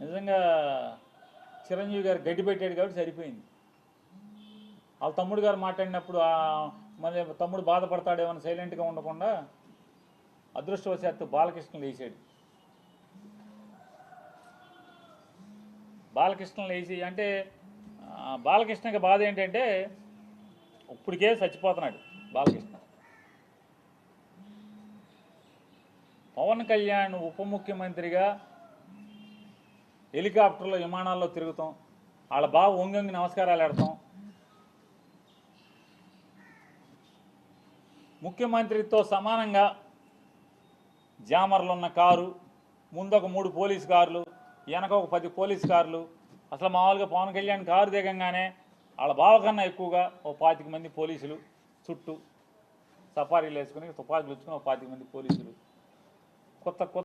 నిజంగా చిరంజీవి గారు గడ్డి పెట్టాడు కాబట్టి సరిపోయింది. వాళ్ళ తమ్ముడు గారు మాట్లాడినప్పుడు మరి తమ్ముడు బాధపడతాడేమని సైలెంట్గా ఉండకుండా అదృష్టవశాత్తు బాలకృష్ణ లేచాడు. బాలకృష్ణ లేచి అంటే బాలకృష్ణకి బాధ ఏంటంటే ఇప్పటికే చచ్చిపోతున్నాడు బాలకృష్ణ. పవన్ కళ్యాణ్ ఉప ముఖ్యమంత్రిగా హెలికాప్టర్లో విమానాల్లో తిరుగుతాం. వాళ్ళ బావ ఒంగంగి నమస్కారాలు ఆడతాం. ముఖ్యమంత్రితో సమానంగా జామర్లు ఉన్న కారు ముందొక మూడు పోలీస్ కార్లు వెనక ఒక పది పోలీస్ కార్లు. అసలు మామూలుగా పవన్ కళ్యాణ్ కారు దిగంగానే వాళ్ళ బావ కన్నా ఎక్కువగా ఓ పాతిక మంది పోలీసులు చుట్టూ సఫారీలు వేసుకుని తుపాకులు వచ్చుకుని ఓ పాతిక మంది పోలీసులు. కొత్త కొత్త